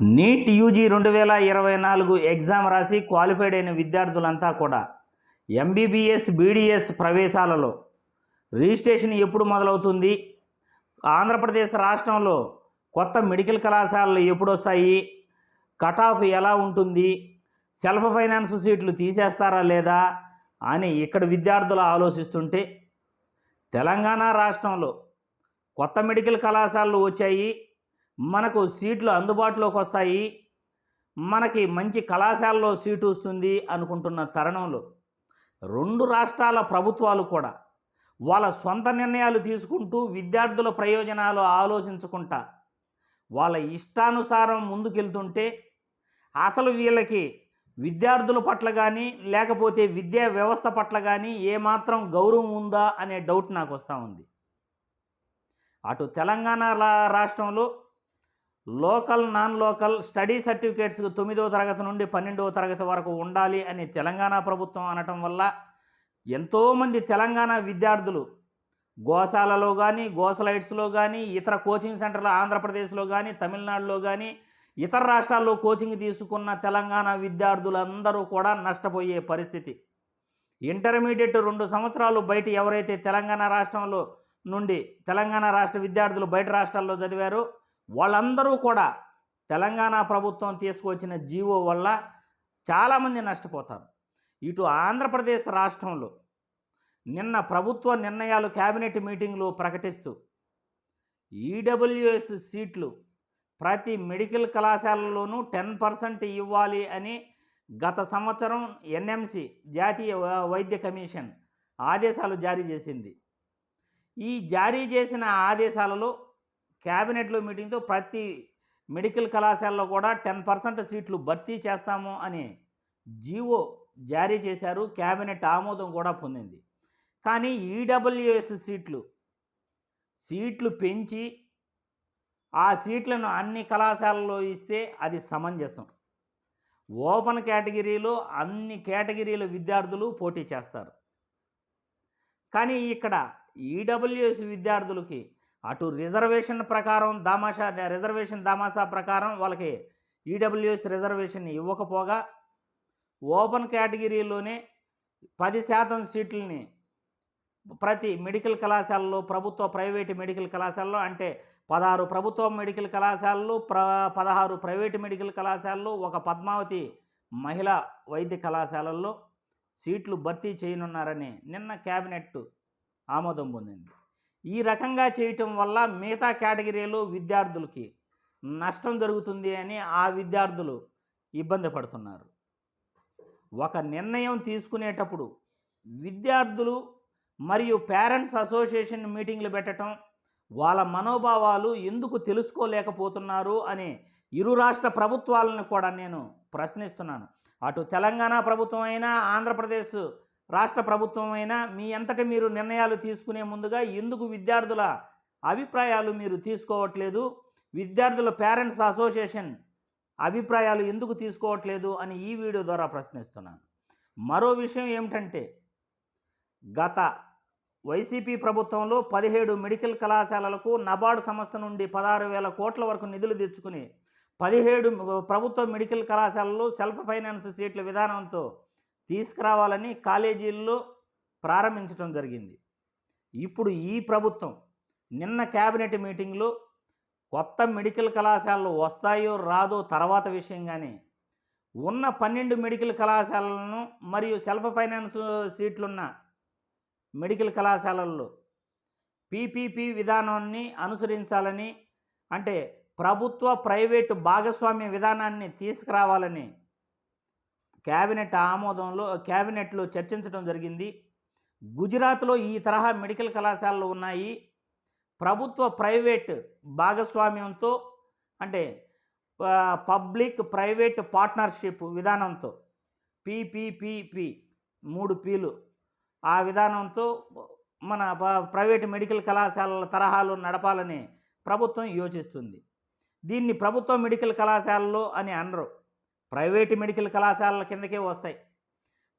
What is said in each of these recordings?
NEET UG రెండు వేల ఇరవై నాలుగు ఎగ్జామ్ రాసి క్వాలిఫైడ్ అయిన విద్యార్థులంతా కూడా ఎంబీబీఎస్ బీడీఎస్ ప్రవేశాలలో రిజిస్ట్రేషన్ ఎప్పుడు మొదలవుతుంది? ఆంధ్రప్రదేశ్ రాష్ట్రంలో కొత్త మెడికల్ కళాశాలలు ఎప్పుడు వస్తాయి కట్ ఆఫ్ ఎలా ఉంటుంది? సెల్ఫ్ ఫైనాన్స్ సీట్లు తీసేస్తారా లేదా అని ఇక్కడ విద్యార్థులు ఆలోచిస్తుంటే తెలంగాణ రాష్ట్రంలో కొత్త మెడికల్ కళాశాలలు వచ్చాయి. మనకు సీట్లు అందుబాటులోకి వస్తాయి. మనకి మంచి కళాశాలలో సీటు వస్తుంది అనుకుంటున్న తరుణంలో రెండు రాష్ట్రాల ప్రభుత్వాలు కూడా వాళ్ళ సొంత నిర్ణయాలు తీసుకుంటూ విద్యార్థుల ప్రయోజనాలు ఆలోచించుకుంటా వాళ్ళ ఇష్టానుసారం ముందుకెళ్తుంటే అసలు వీళ్ళకి విద్యార్థుల పట్ల కానీ లేకపోతే విద్యా వ్యవస్థ పట్ల కానీ ఏమాత్రం గౌరవం ఉందా అనే డౌట్ నాకు వస్తూ ఉంది. అటు తెలంగాణ రాష్ట్రంలో local non local study certificates తొమ్మిదవ తరగతి నుండి పన్నెండవ తరగతి వరకు ఉండాలి అని తెలంగాణ ప్రభుత్వం అనటం వల్ల ఎంతోమంది తెలంగాణ విద్యార్థులు గోశాలలో కానీ గోసలైట్స్లో కానీ ఇతర కోచింగ్ సెంటర్లు ఆంధ్రప్రదేశ్లో కానీ తమిళనాడులో కానీ ఇతర రాష్ట్రాల్లో కోచింగ్ తీసుకున్న తెలంగాణ విద్యార్థులందరూ కూడా నష్టపోయే పరిస్థితి. ఇంటర్మీడియట్ రెండు సంవత్సరాలు బయట ఎవరైతే తెలంగాణ రాష్ట్రంలో నుండి తెలంగాణ రాష్ట్ర విద్యార్థులు బయట రాష్ట్రాల్లో చదివారో వాళ్ళందరూ కూడా తెలంగాణ ప్రభుత్వం తీసుకొచ్చిన జీవో వల్ల చాలామంది నష్టపోతారు. ఇటు ఆంధ్రప్రదేశ్ రాష్ట్రంలో నిన్న ప్రభుత్వ నిర్ణయాలు కేబినెట్ మీటింగ్లో ప్రకటిస్తూ ఈడబ్ల్యూఎస్ సీట్లు ప్రతి మెడికల్ కళాశాలలోనూ టెన్ పర్సెంట్ ఇవ్వాలి అని గత సంవత్సరం ఎన్ఎంసి జాతీయ వైద్య కమిషన్ ఆదేశాలు జారీ చేసింది. ఈ జారీ చేసిన ఆదేశాలలో క్యాబినెట్లో మీటింగ్తో ప్రతి మెడికల్ కళాశాలలో కూడా టెన్ పర్సెంట్ సీట్లు భర్తీ చేస్తాము అని జీవో జారీ చేశారు. క్యాబినెట్ ఆమోదం కూడా పొందింది. కానీ ఈడబ్ల్యూఎస్ సీట్లు సీట్లు పెంచి ఆ సీట్లను అన్ని కళాశాలలో ఇస్తే అది సమంజసం. ఓపెన్ కేటగిరీలో అన్ని కేటగిరీల విద్యార్థులు పోటీ చేస్తారు. కానీ ఇక్కడ ఈడబ్ల్యూఎస్ విద్యార్థులకి అటు రిజర్వేషన్ ప్రకారం దామాషా రిజర్వేషన్ దామాసా ప్రకారం వాళ్ళకి ఈడబ్ల్యూఎస్ రిజర్వేషన్ ఇవ్వకపోగా ఓపెన్ కేటగిరీలోనే పది శాతం సీట్లని ప్రతి మెడికల్ కళాశాలలో ప్రభుత్వ ప్రైవేటు మెడికల్ కళాశాలలో అంటే పదహారు ప్రభుత్వ మెడికల్ కళాశాలలు ప్ర పదహారు ప్రైవేటు మెడికల్ కళాశాలలు ఒక పద్మావతి మహిళా వైద్య కళాశాలల్లో సీట్లు భర్తీ చేయనున్నారని నిన్న క్యాబినెట్ ఆమోదం పొందింది. ఈ రకంగా చేయటం వల్ల మిగతా కేటగిరీలో విద్యార్థులకి నష్టం జరుగుతుంది అని ఆ విద్యార్థులు ఇబ్బంది పడుతున్నారు. ఒక నిర్ణయం తీసుకునేటప్పుడు విద్యార్థులు మరియు పేరెంట్స్ అసోసియేషన్ మీటింగ్లు పెట్టడం వాళ్ళ మనోభావాలు ఎందుకు తెలుసుకోలేకపోతున్నారు అని ఇరు రాష్ట్ర ప్రభుత్వాలను కూడా నేను ప్రశ్నిస్తున్నాను. అటు తెలంగాణ ప్రభుత్వం అయినా ఆంధ్రప్రదేశ్ రాష్ట్ర ప్రభుత్వం అయినా మీ అంతటి మీరు నిర్ణయాలు తీసుకునే ముందుగా ఎందుకు విద్యార్థుల అభిప్రాయాలు మీరు తీసుకోవట్లేదు? విద్యార్థుల పేరెంట్స్ అసోసియేషన్ అభిప్రాయాలు ఎందుకు తీసుకోవట్లేదు అని ఈ వీడియో ద్వారా ప్రశ్నిస్తున్నాను. మరో విషయం ఏమిటంటే గత వైసీపీ ప్రభుత్వంలో పదిహేడు మెడికల్ కళాశాలలకు నబార్డు సంస్థ నుండి పదహారు వేల కోట్ల వరకు నిధులు తెచ్చుకుని పదిహేడు ప్రభుత్వ మెడికల్ కళాశాలలు సెల్ఫ్ ఫైనాన్స్ సీట్ల విధానంతో తీసుకురావాలని కాలేజీల్లో ప్రారంభించడం జరిగింది. ఇప్పుడు ఈ ప్రభుత్వం నిన్న కేబినెట్ మీటింగ్లో కొత్త మెడికల్ కళాశాలలు వస్తాయో రాదో తర్వాత విషయం కానీ ఉన్న పన్నెండు మెడికల్ కళాశాలలను మరియు సెల్ఫ్ ఫైనాన్స్ సీట్లున్న మెడికల్ కళాశాలల్లో పీపీపీ విధానాన్ని అనుసరించాలని అంటే ప్రభుత్వ ప్రైవేటు భాగస్వామ్య విధానాన్ని తీసుకురావాలని క్యాబినెట్ ఆమోదంలో క్యాబినెట్లో చర్చించడం జరిగింది. గుజరాత్లో ఈ తరహా మెడికల్ కళాశాలలు ఉన్నాయి. ప్రభుత్వ ప్రైవేట్ భాగస్వామ్యంతో అంటే పబ్లిక్ ప్రైవేట్ పార్ట్నర్షిప్ విధానంతో పీపీపీపీ మూడు పీలు ఆ విధానంతో మన ప్రైవేట్ మెడికల్ కళాశాలల తరహాలు నడపాలని ప్రభుత్వం యోచిస్తుంది. దీన్ని ప్రభుత్వ మెడికల్ కళాశాలలో అని అనరు. ప్రైవేటు మెడికల్ కళాశాలల కిందకే వస్తాయి.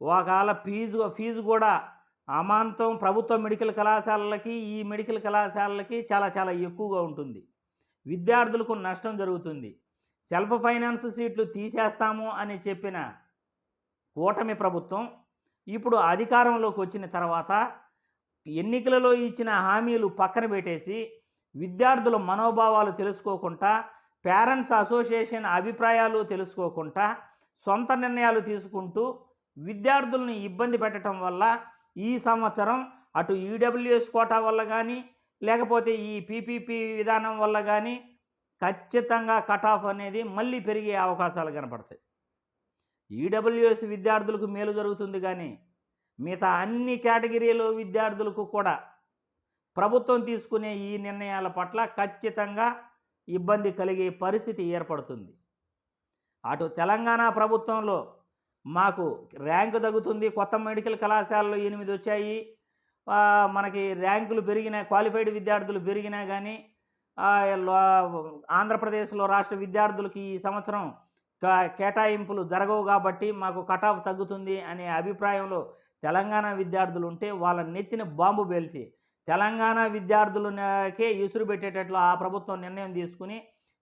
ఒకవేళ ఫీజు ఫీజు కూడా అమాంతం ప్రభుత్వ మెడికల్ కళాశాలలకి ఈ మెడికల్ కళాశాలలకి చాలా చాలా ఎక్కువగా ఉంటుంది. విద్యార్థులకు నష్టం జరుగుతుంది. సెల్ఫ్ ఫైనాన్స్ సీట్లు తీసేస్తాము అని చెప్పిన కూటమి ప్రభుత్వం ఇప్పుడు అధికారంలోకి వచ్చిన తర్వాత ఎన్నికలలో ఇచ్చిన హామీలు పక్కన పెట్టేసి విద్యార్థుల మనోభావాలు తెలుసుకోకుండా పేరెంట్స్ అసోసియేషన్ అభిప్రాయాలు తెలుసుకోకుండా సొంత నిర్ణయాలు తీసుకుంటూ విద్యార్థులను ఇబ్బంది పెట్టడం వల్ల ఈ సంవత్సరం అటు ఈడబ్ల్యూఎస్ కోటా వల్ల కానీ లేకపోతే ఈ పీపీపీ విధానం వల్ల కానీ ఖచ్చితంగా కట్ ఆఫ్ అనేది మళ్ళీ పెరిగే అవకాశాలు కనపడతాయి. ఈడబ్ల్యూఎస్ విద్యార్థులకు మేలు జరుగుతుంది కానీ మిగతా అన్ని కేటగిరీలో విద్యార్థులకు కూడా ప్రభుత్వం తీసుకునే ఈ నిర్ణయాల పట్ల ఖచ్చితంగా ఇబ్బంది కలిగే పరిస్థితి ఏర్పడుతుంది. అటు తెలంగాణ ప్రభుత్వంలో మాకు ర్యాంకు తగ్గుతుంది. కొత్త మెడికల్ కళాశాలలో ఎనిమిది వచ్చాయి. మనకి ర్యాంకులు పెరిగినా క్వాలిఫైడ్ విద్యార్థులు పెరిగినా కానీ ఆంధ్రప్రదేశ్లో రాష్ట్ర విద్యార్థులకి ఈ సంవత్సరం క- కేటాయింపులు జరగవు కాబట్టి మాకు కట్ ఆఫ్ తగ్గుతుంది అనే అభిప్రాయంలో తెలంగాణ విద్యార్థులు ఉంటే వాళ్ళ నెత్తిన బాంబు పేల్చి తెలంగాణ విద్యార్థులకే ఇసురు పెట్టేటట్లు ఆ ప్రభుత్వం నిర్ణయం తీసుకుని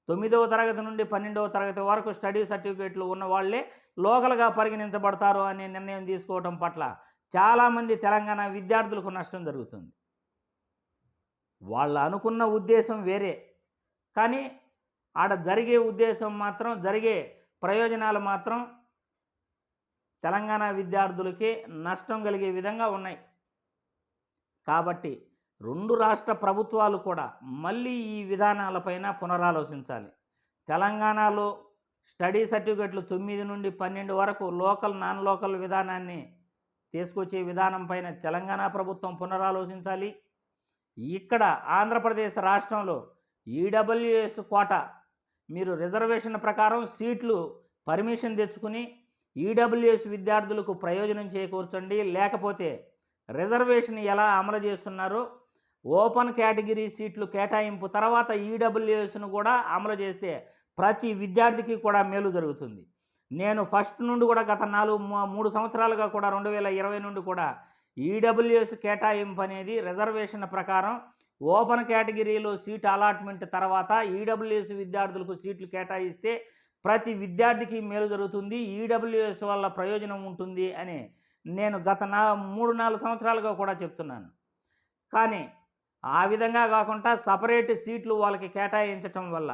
తొమ్మిదవ తరగతి నుండి పన్నెండవ తరగతి వరకు స్టడీ సర్టిఫికేట్లు ఉన్న వాళ్ళే లోకల్గా పరిగణించబడతారు అనే నిర్ణయం తీసుకోవడం పట్ల చాలామంది తెలంగాణ విద్యార్థులకు నష్టం జరుగుతుంది. వాళ్ళు అనుకున్న ఉద్దేశం వేరే. కానీ ఆడ జరిగే ఉద్దేశం మాత్రం జరిగే ప్రయోజనాలు మాత్రం తెలంగాణ విద్యార్థులకి నష్టం కలిగే విధంగా ఉన్నాయి. కాబట్టి రెండు రాష్ట్ర ప్రభుత్వాలు కూడా మళ్ళీ ఈ విధానాలపైన పునరాలోచించాలి. తెలంగాణలో స్టడీ సర్టిఫికెట్లు తొమ్మిది నుండి పన్నెండు వరకు లోకల్ నాన్ లోకల్ విధానాన్ని తీసుకొచ్చే విధానం పైన తెలంగాణ ప్రభుత్వం పునరాలోచించాలి. ఇక్కడ ఆంధ్రప్రదేశ్ రాష్ట్రంలో ఈడబ్ల్యూఎస్ కోట మీరు రిజర్వేషన్ ప్రకారం సీట్లు పర్మిషన్ తెచ్చుకుని ఈడబ్ల్యూఎస్ విద్యార్థులకు ప్రయోజనం చేకూర్చండి. లేకపోతే రిజర్వేషన్ ఎలా అమలు చేస్తున్నారో ఓపెన్ కేటగిరీ సీట్లు కేటాయింపు తర్వాత ఈడబ్ల్యూఎస్ను కూడా అమలు చేస్తే ప్రతి విద్యార్థికి కూడా మేలు జరుగుతుంది. నేను ఫస్ట్ నుండి కూడా గత నాలుగు మూడు సంవత్సరాలుగా కూడా రెండు వేల ఇరవై నుండి కూడా ఈడబ్ల్యూఎస్ కేటాయింపు అనేది రిజర్వేషన్ ప్రకారం ఓపెన్ కేటగిరీలో సీట్ అలాట్మెంట్ తర్వాత ఈడబ్ల్యూఎస్ విద్యార్థులకు సీట్లు కేటాయిస్తే ప్రతి విద్యార్థికి మేలు జరుగుతుంది. ఈడబ్ల్యూఎస్ వల్ల ప్రయోజనం ఉంటుంది అని నేను గత నా మూడు నాలుగు సంవత్సరాలుగా కూడా చెప్తున్నాను. కానీ ఆ విధంగా కాకుండా సపరేట్ సీట్లు వాళ్ళకి కేటాయించటం వల్ల.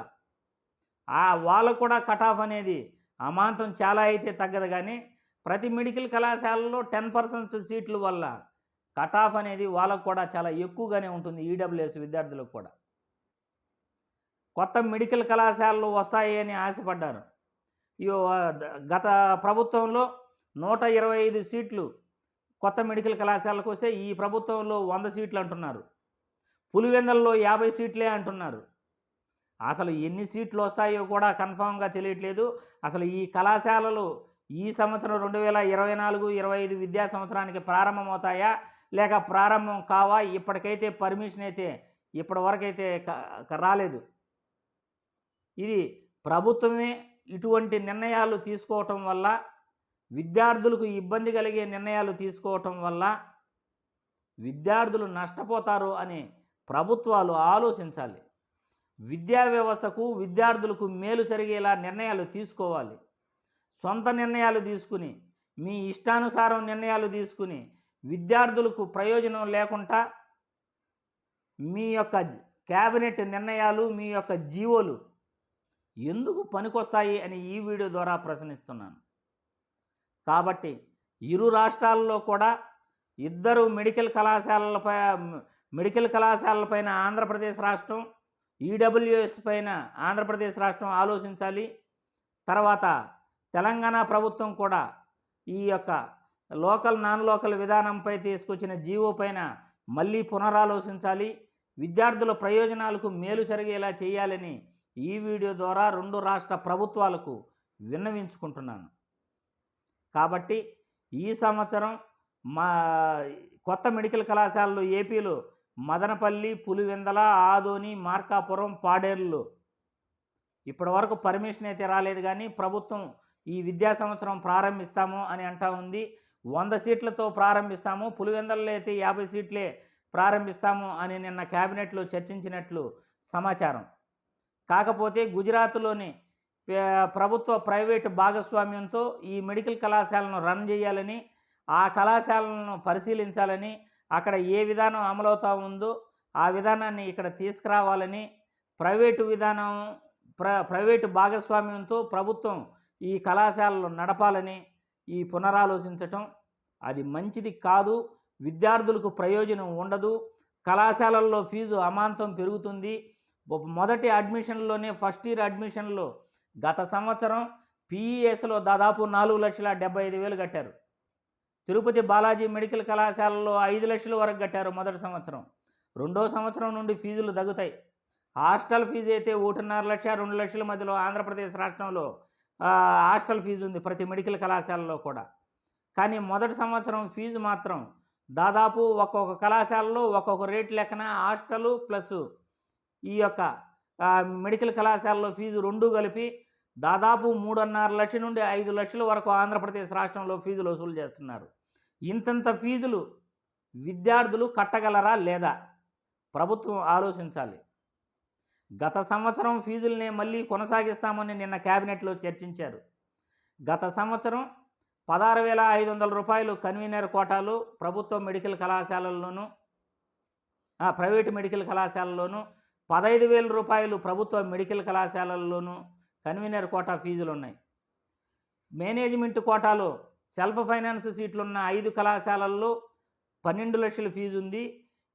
ఆ వాళ్ళకు కూడా కట్ ఆఫ్ అనేది అమాంతం చాలా అయితే తగ్గదు కానీ ప్రతి మెడికల్ కళాశాలలో టెన్ పర్సెంట్ సీట్ల వల్ల కట్ ఆఫ్ అనేది వాళ్ళకు కూడా చాలా ఎక్కువగానే ఉంటుంది ఈడబ్ల్యూఎస్ విద్యార్థులకు కూడా. కొత్త మెడికల్ కళాశాలలు వస్తాయి అని ఆశపడ్డారు. గత ప్రభుత్వంలో నూట ఇరవై ఐదు సీట్లు కొత్త మెడికల్ కళాశాలకు వస్తే ఈ ప్రభుత్వంలో వంద సీట్లు అంటున్నారు. పులివెందల్లో యాభై సీట్లే అంటున్నారు. అసలు ఎన్ని సీట్లు వస్తాయో కూడా కన్ఫామ్గా తెలియట్లేదు. అసలు ఈ కళాశాలలు ఈ సంవత్సరం రెండు వేల ఇరవై నాలుగు ఇరవై ఐదు విద్యా సంవత్సరానికి ప్రారంభమవుతాయా? లేక ప్రారంభం కావా? ఇప్పటికైతే పర్మిషన్ అయితే ఇప్పటి వరకైతే రాలేదు. ఇది ప్రభుత్వమే ఇటువంటి నిర్ణయాలు తీసుకోవటం వల్ల విద్యార్థులకు ఇబ్బంది కలిగే నిర్ణయాలు తీసుకోవటం వల్ల విద్యార్థులు నష్టపోతారు అని ప్రభుత్వాలు ఆలోచించాలి. విద్యా వ్యవస్థకు విద్యార్థులకు మేలు జరిగేలా నిర్ణయాలు తీసుకోవాలి. సొంత నిర్ణయాలు తీసుకుని మీ ఇష్టానుసారం నిర్ణయాలు తీసుకుని విద్యార్థులకు ప్రయోజనం లేకుండా మీ యొక్క క్యాబినెట్ నిర్ణయాలు మీ యొక్క జీవోలు ఎందుకు పనికొస్తాయి అని ఈ వీడియో ద్వారా ప్రశ్నిస్తున్నాను. కాబట్టి ఇరు రాష్ట్రాల్లో కూడా ఇద్దరు మెడికల్ కళాశాలలపై మెడికల్ కళాశాలలపైన ఆంధ్రప్రదేశ్ రాష్ట్రం ఈడబ్ల్యూఎస్ పైన ఆంధ్రప్రదేశ్ రాష్ట్రం ఆలోచించాలి. తర్వాత తెలంగాణ ప్రభుత్వం కూడా ఈ యొక్క లోకల్ నాన్ లోకల్ విధానంపై తీసుకొచ్చిన జీవో పైన మళ్ళీ పునరాలోచించాలి. విద్యార్థుల ప్రయోజనాలకు మేలు జరిగేలా చేయాలని ఈ వీడియో ద్వారా రెండు రాష్ట్ర ప్రభుత్వాలకు విన్నవించుకుంటున్నాను. కాబట్టి ఈ సంవత్సరం మా కొత్త మెడికల్ కళాశాలలు ఏపీలో మదనపల్లి పులివెందల ఆదోని మార్కాపురం పాడేరులో. ఇప్పటి వరకు పర్మిషన్ అయితే రాలేదు కానీ ప్రభుత్వం ఈ విద్యా సంవత్సరం ప్రారంభిస్తాము అని అంటా ఉంది. వంద సీట్లతో ప్రారంభిస్తాము. పులివెందల్లో అయితే యాభై సీట్లే ప్రారంభిస్తాము అని నిన్న క్యాబినెట్లో చర్చించినట్లు సమాచారం. కాకపోతే గుజరాత్లోని ప్రభుత్వ ప్రైవేటు భాగస్వామ్యంతో ఈ మెడికల్ కళాశాలను రన్ చేయాలని ఆ కళాశాలను పరిశీలించాలని అక్కడ ఏ విధానం అమలవుతూ ఉందో ఆ విధానాన్ని ఇక్కడ తీసుకురావాలని ప్రైవేటు విధానం ప్ర ప్రైవేటు భాగస్వామ్యంతో ప్రభుత్వం ఈ కళాశాలలు నడపాలని ఈ పునరాలోచించటం అది మంచిది కాదు. విద్యార్థులకు ప్రయోజనం ఉండదు. కళాశాలల్లో ఫీజు అమాంతం పెరుగుతుంది. మొదటి అడ్మిషన్లోనే ఫస్ట్ ఇయర్ అడ్మిషన్లో గత సంవత్సరం పీఈఎస్లో దాదాపు నాలుగు లక్షల డెబ్బై ఐదు వేలు కట్టారు. తిరుపతి బాలాజీ మెడికల్ కళాశాలలో ఐదు లక్షల వరకు కట్టారు మొదటి సంవత్సరం. రెండో సంవత్సరం నుండి ఫీజులు తగ్గుతాయి. హాస్టల్ ఫీజు అయితే ఒకటిన్నర లక్ష రెండు లక్షల మధ్యలో ఆంధ్రప్రదేశ్ రాష్ట్రంలో హాస్టల్ ఫీజు ఉంది ప్రతి మెడికల్ కళాశాలలో కూడా. కానీ మొదటి సంవత్సరం ఫీజు మాత్రం దాదాపు ఒక్కొక్క కళాశాలలో ఒక్కొక్క రేటు లెక్కన హాస్టలు ప్లస్ ఈ యొక్క మెడికల్ కళాశాలలో ఫీజు రెండు కలిపి దాదాపు మూడున్నర లక్షల నుండి ఐదు లక్షల వరకు ఆంధ్రప్రదేశ్ రాష్ట్రంలో ఫీజులు వసూలు చేస్తున్నారు. ఇంతంత ఫీజులు విద్యార్థులు కట్టగలరా లేదా? ప్రభుత్వం ఆలోచించాలి. గత సంవత్సరం ఫీజుల్ని మళ్ళీ కొనసాగిస్తామని నిన్న క్యాబినెట్లో చర్చించారు. గత సంవత్సరం పదహారు వేల ఐదు వందల రూపాయలు కన్వీనర్ కోటాలు ప్రభుత్వ మెడికల్ కళాశాలల్లోనూ ప్రైవేటు మెడికల్ కళాశాలల్లోనూ పదహైదు వేల రూపాయలు ప్రభుత్వ మెడికల్ కళాశాలల్లోనూ కన్వీనర్ కోటా ఫీజులు ఉన్నాయి మేనేజ్మెంట్ కోటాలో సెల్ఫ్ ఫైనాన్స్ సీట్లున్న ఐదు కళాశాలల్లో పన్నెండు లక్షల ఫీజు ఉంది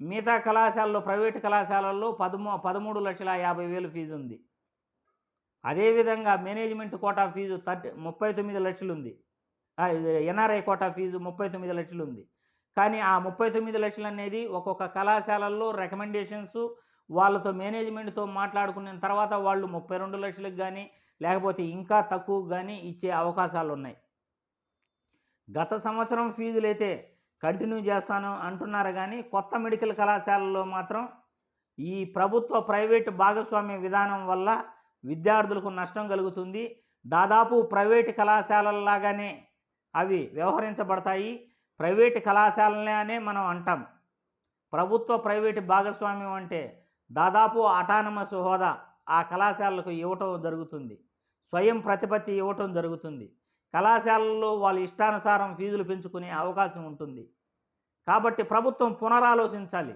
మిగతా కళాశాలలో ప్రైవేటు కళాశాలల్లో పదమూ పదమూడు లక్షల యాభై వేలు ఫీజు ఉంది అదేవిధంగా మేనేజ్మెంట్ కోటా ఫీజు థర్టీ ముప్పై తొమ్మిది లక్షలు ఉంది ఎన్ఆర్ఐ కోటా ఫీజు ముప్పై తొమ్మిది లక్షలు ఉంది కానీ ఆ ముప్పై తొమ్మిది లక్షలు అనేది ఒక్కొక్క కళాశాలల్లో రికమెండేషన్స్ వాళ్ళతో మేనేజ్మెంట్తో మాట్లాడుకున్న తర్వాత వాళ్ళు ముప్పై రెండు లక్షలకు కానీ లేకపోతే ఇంకా తక్కువ కానీ ఇచ్చే అవకాశాలు ఉన్నాయి గత సంవత్సరం ఫీజులు అయితే కంటిన్యూ చేస్తాను అంటున్నారు కానీ కొత్త మెడికల్ కళాశాలలో మాత్రం ఈ ప్రభుత్వ ప్రైవేటు భాగస్వామ్య విధానం వల్ల విద్యార్థులకు నష్టం కలుగుతుంది. దాదాపు ప్రైవేటు కళాశాలలాగానే అవి వ్యవహరించబడతాయి. ప్రైవేటు కళాశాలనే మనం అంటాం. ప్రభుత్వ ప్రైవేటు భాగస్వామ్యం అంటే దాదాపు అటానమస్ హోదా ఆ కళాశాలకు ఇవ్వటం జరుగుతుంది. స్వయం ప్రతిపత్తి ఇవ్వటం జరుగుతుంది. కళాశాలల్లో వాళ్ళ ఇష్టానుసారం ఫీజులు పెంచుకునే అవకాశం ఉంటుంది. కాబట్టి ప్రభుత్వం పునరాలోచించాలి.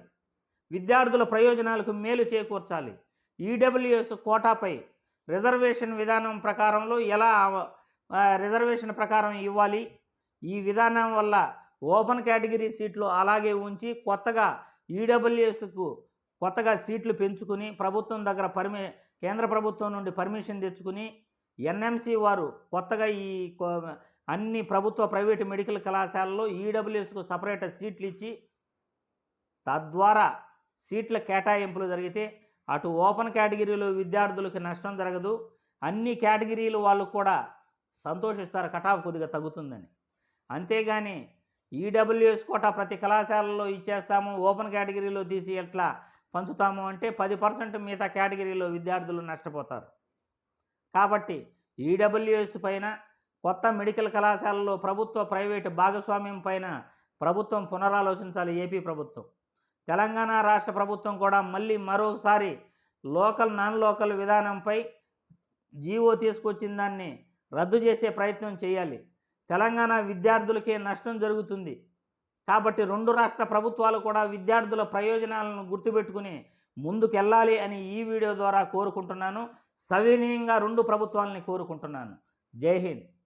విద్యార్థుల ప్రయోజనాలకు మేలు చేకూర్చాలి. ఈడబ్ల్యూఎస్ కోటాపై రిజర్వేషన్ విధానం ప్రకారంలో ఎలా రిజర్వేషన్ ప్రకారం ఇవ్వాలి? ఈ విధానం వల్ల ఓపెన్ కేటగిరీ సీట్లు అలాగే ఉంచి కొత్తగా ఈడబ్ల్యూఎస్కు కొత్తగా సీట్లు పెంచుకుని ప్రభుత్వం దగ్గర పర్మి కేంద్ర ప్రభుత్వం నుండి పర్మిషన్ తెచ్చుకుని ఎన్ఎంసి వారు కొత్తగా ఈ అన్ని ప్రభుత్వ ప్రైవేటు మెడికల్ కళాశాలలో ఈడబ్ల్యూఎస్కు సపరేట్ సీట్లు ఇచ్చి తద్వారా సీట్ల కేటాయింపులు జరిగితే అటు ఓపెన్ కేటగిరీలో విద్యార్థులకు నష్టం జరగదు. అన్ని కేటగిరీలు వాళ్ళు కూడా సంతోషిస్తారు. కటాఫ్ కొద్దిగా తగ్గుతుందని. అంతేగాని ఈడబ్ల్యూఎస్ కోటా ప్రతి కళాశాలలో ఇచ్చేస్తాము. ఓపెన్ కేటగిరీలో తీసి ఎట్లా పంచుతాము అంటే పది పర్సెంట్ మిగతా కేటగిరీలో విద్యార్థులు నష్టపోతారు. కాబట్టి ఈడబ్ల్యూఎస్ పైన కొత్త మెడికల్ కళాశాలలో ప్రభుత్వ ప్రైవేటు భాగస్వామ్యం పైన ప్రభుత్వం పునరాలోచించాలి ఏపీ ప్రభుత్వం. తెలంగాణ రాష్ట్ర ప్రభుత్వం కూడా మళ్ళీ మరోసారి లోకల్ నాన్ లోకల్ విధానంపై జీవో తీసుకొచ్చిన దాన్ని రద్దు చేసే ప్రయత్నం చేయాలి. తెలంగాణ విద్యార్థులకే నష్టం జరుగుతుంది. కాబట్టి రెండు రాష్ట్ర ప్రభుత్వాలు కూడా విద్యార్థుల ప్రయోజనాలను గుర్తుపెట్టుకుని ముందుకెళ్ళాలి అని ఈ వీడియో ద్వారా కోరుకుంటున్నాను. సవినీయంగా రెండు ప్రభుత్వాలని కోరుకుంటున్నాను. జై హింద్.